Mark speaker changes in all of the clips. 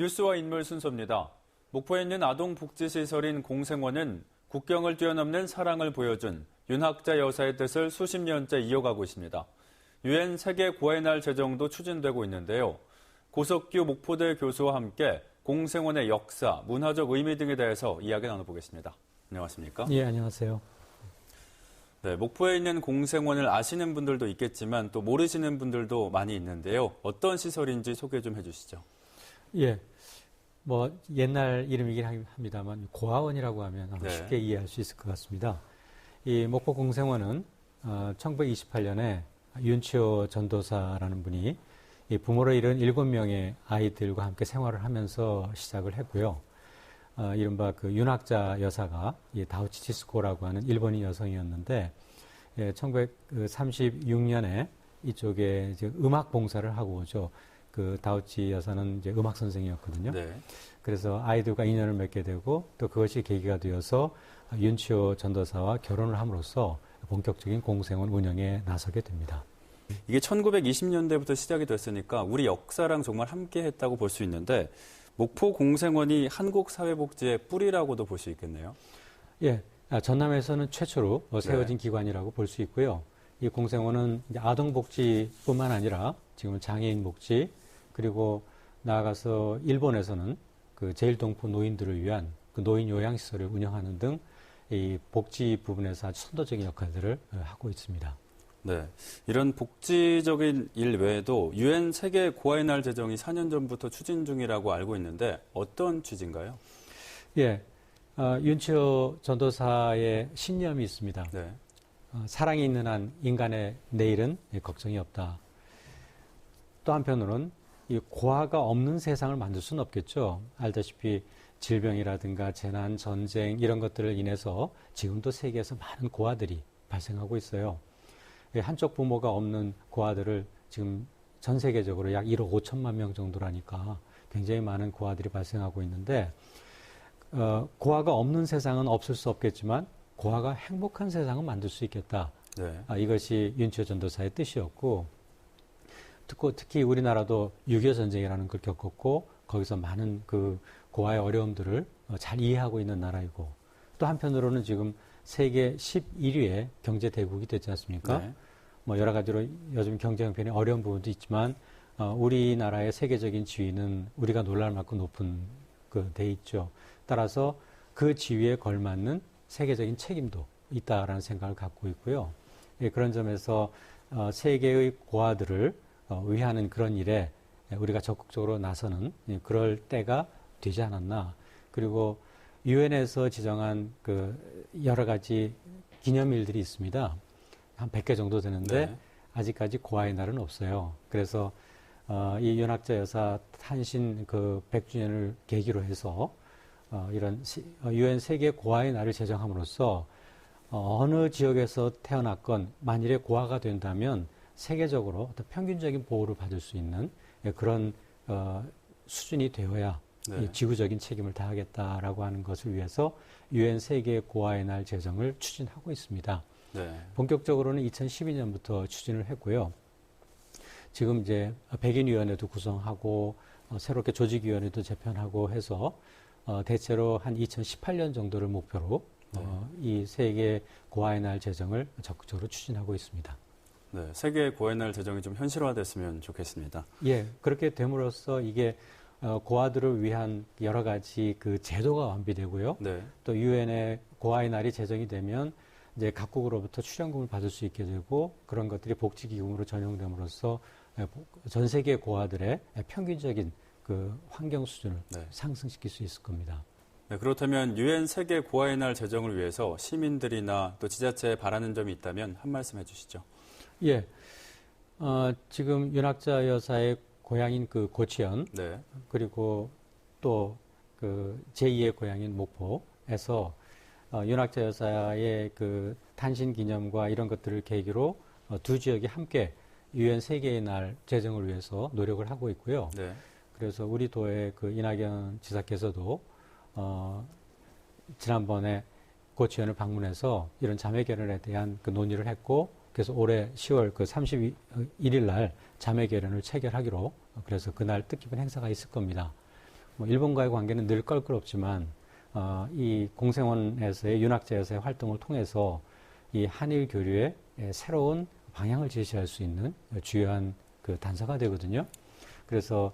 Speaker 1: 뉴스와 인물 순서입니다. 목포에 있는 아동복지시설인 공생원은 국경을 뛰어넘는 사랑을 보여준 윤학자 여사의 뜻을 수십 년째 이어가고 있습니다. 유엔 세계 고아의 날 제정도 추진되고 있는데요. 고석규 목포대 교수와 함께 공생원의 역사, 문화적 의미 등에 대해서 이야기 나눠보겠습니다. 안녕하십니까?
Speaker 2: 예, 안녕하세요.
Speaker 1: 네, 목포에 있는 공생원을 아시는 분들도 있겠지만 또 모르시는 분들도 많이 있는데요. 어떤 시설인지 소개 좀 해주시죠.
Speaker 2: 예. 뭐 옛날 이름이긴 합니다만 고아원이라고 하면 네. 쉽게 이해할 수 있을 것 같습니다. 이 목포 공생원은 어, 1928년에 윤치호 전도사라는 분이 이 부모를 잃은 일곱 명의 아이들과 함께 생활을 하면서 시작을 했고요. 어, 이른바 그 윤학자 여사가 이 다우치 치스코라고 하는 일본인 여성이었는데 예, 1936년에 이쪽에 음악 봉사를 하고 오죠. 그 다우치 여사는 이제 음악 선생이었거든요. 네. 그래서 아이들과 인연을 맺게 되고 또 그것이 계기가 되어서 윤치호 전도사와 결혼을 함으로써 본격적인 공생원 운영에 나서게 됩니다.
Speaker 1: 이게 1920년대부터 시작이 됐으니까 우리 역사랑 정말 함께 했다고 볼 수 있는데 목포 공생원이 한국 사회복지의 뿌리라고도 볼 수 있겠네요.
Speaker 2: 예. 아, 전남에서는 최초로 세워진 네. 기관이라고 볼 수 있고요. 이 공생원은 아동복지뿐만 아니라 지금 장애인 복지 그리고 나아가서 일본에서는 그 제일 동포 노인들을 위한 그 노인 요양시설을 운영하는 등 이 복지 부분에서 아주 선도적인 역할들을 어, 하고 있습니다.
Speaker 1: 네. 이런 복지적인 일 외에도 유엔 세계 고아의 날 제정이 4년 전부터 추진 중이라고 알고 있는데 어떤 취지인가요?
Speaker 2: 예. 어, 윤치호 전도사의 신념이 있습니다. 네. 어, 사랑이 있는 한 인간의 내일은 걱정이 없다. 또 한편으로는 이 고아가 없는 세상을 만들 수는 없겠죠. 알다시피 질병이라든가 재난, 전쟁 이런 것들을 인해서 지금도 세계에서 많은 고아들이 발생하고 있어요. 한쪽 부모가 없는 고아들을 지금 전 세계적으로 약 1억 5천만 명 정도라니까 굉장히 많은 고아들이 발생하고 있는데 어, 고아가 없는 세상은 없을 수 없겠지만 고아가 행복한 세상을 만들 수 있겠다. 네. 아, 이것이 윤치호 전도사의 뜻이었고 특히, 특히 우리나라도 6.25 전쟁이라는 걸 겪었고 거기서 많은 그 고아의 어려움들을 어, 잘 이해하고 있는 나라이고 또 한편으로는 지금 세계 11위의 경제 대국이 됐지 않습니까? 네. 뭐 여러 가지로 요즘 경제 형편이 어려운 부분도 있지만 어, 우리나라의 세계적인 지위는 우리가 놀랄 만큼 높은 그 돼 있죠. 따라서 그 지위에 걸맞는 세계적인 책임도 있다라는 생각을 갖고 있고요. 예, 그런 점에서 어, 세계의 고아들을 어, 위하는 그런 일에 우리가 적극적으로 나서는 그럴 때가 되지 않았나. 그리고 유엔에서 지정한 그 여러 가지 기념일들이 있습니다. 한 100개 정도 되는데 네. 아직까지 고아의 날은 없어요. 그래서 어, 이 연학자 여사 탄신 그 100주년을 계기로 해서 어, 이런 어, 유엔 세계 고아의 날을 제정함으로써 어, 어느 지역에서 태어났건 만일에 고아가 된다면 세계적으로 어떤 평균적인 보호를 받을 수 있는 예, 그런 어, 수준이 되어야 네. 지구적인 책임을 다하겠다라고 하는 것을 위해서 유엔 세계 고아의 날 제정을 추진하고 있습니다. 네. 본격적으로는 2012년부터 추진을 했고요. 지금 이제 백인위원회도 구성하고 어, 새롭게 조직위원회도 재편하고 해서 어, 대체로 한 2018년 정도를 목표로 네. 어, 이 세계 고아의 날 제정을 적극적으로 추진하고 있습니다.
Speaker 1: 네, 세계 고아의 날 제정이 좀 현실화됐으면 좋겠습니다.
Speaker 2: 예, 그렇게 됨으로써 이게 어, 고아들을 위한 여러 가지 그 제도가 완비되고요. 네. 또 유엔의 고아의 날이 제정이 되면 이제 각국으로부터 출연금을 받을 수 있게 되고 그런 것들이 복지기금으로 전용됨으로써 전 세계 고아들의 평균적인 그 환경 수준을 네. 상승시킬 수 있을 겁니다.
Speaker 1: 네, 그렇다면 유엔 세계 고아의 날 제정을 위해서 시민들이나 또 지자체에 바라는 점이 있다면 한 말씀 해주시죠.
Speaker 2: 예. 어, 지금 윤학자 여사의 고향인 그 고치현 네. 그리고 또 그 제2의 고향인 목포에서 어, 윤학자 여사의 그 탄신 기념과 이런 것들을 계기로 어, 두 지역이 함께 유엔 세계의 날 제정을 위해서 노력을 하고 있고요. 네. 그래서 우리 도의 그 이낙연 지사께서도 어, 지난번에 고치현을 방문해서 이런 자매 결연에 대한 그 논의를 했고 그래서 올해 10월 그 31일 날 자매 결연을 체결하기로 그래서 그날 뜻깊은 행사가 있을 겁니다. 뭐 일본과의 관계는 늘 껄끄럽지만 어, 이 공생원에서의 윤학자에서의 활동을 통해서 이 한일 교류의 새로운 방향을 제시할 수 있는 주요한 그 단서가 되거든요. 그래서 어,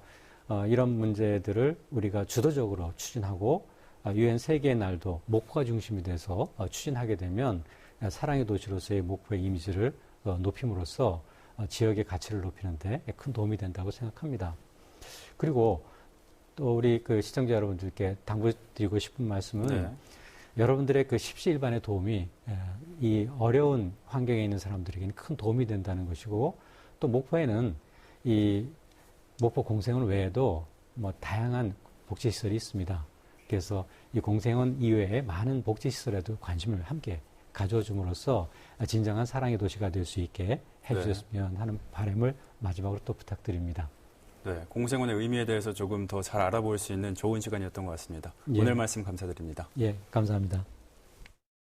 Speaker 2: 이런 문제들을 우리가 주도적으로 추진하고 어, 유엔 세계의 날도 목포가 중심이 돼서 어, 추진하게 되면 사랑의 도시로서의 목포의 이미지를 어, 높임으로써 어, 지역의 가치를 높이는데 큰 도움이 된다고 생각합니다. 그리고 또 우리 그 시청자 여러분들께 당부드리고 싶은 말씀은
Speaker 1: 네.
Speaker 2: 여러분들의 그 십시일반의 도움이 에, 이 어려운 환경에 있는 사람들에게는 큰 도움이 된다는 것이고 또 목포에는 이 목포 공생원 외에도 뭐 다양한 복지시설이 있습니다. 그래서 이 공생원 이외에 많은 복지시설에도 관심을 함께 가져줌으로써 진정한 사랑의 도시가 될 수 있게 해주셨으면 하는 바람을 마지막으로 또 부탁드립니다.
Speaker 1: 네, 공생원의 의미에 대해서 조금 더 잘 알아볼 수 있는 좋은 시간이었던 것 같습니다.
Speaker 2: 예.
Speaker 1: 오늘 말씀 감사드립니다.
Speaker 2: 예, 감사합니다.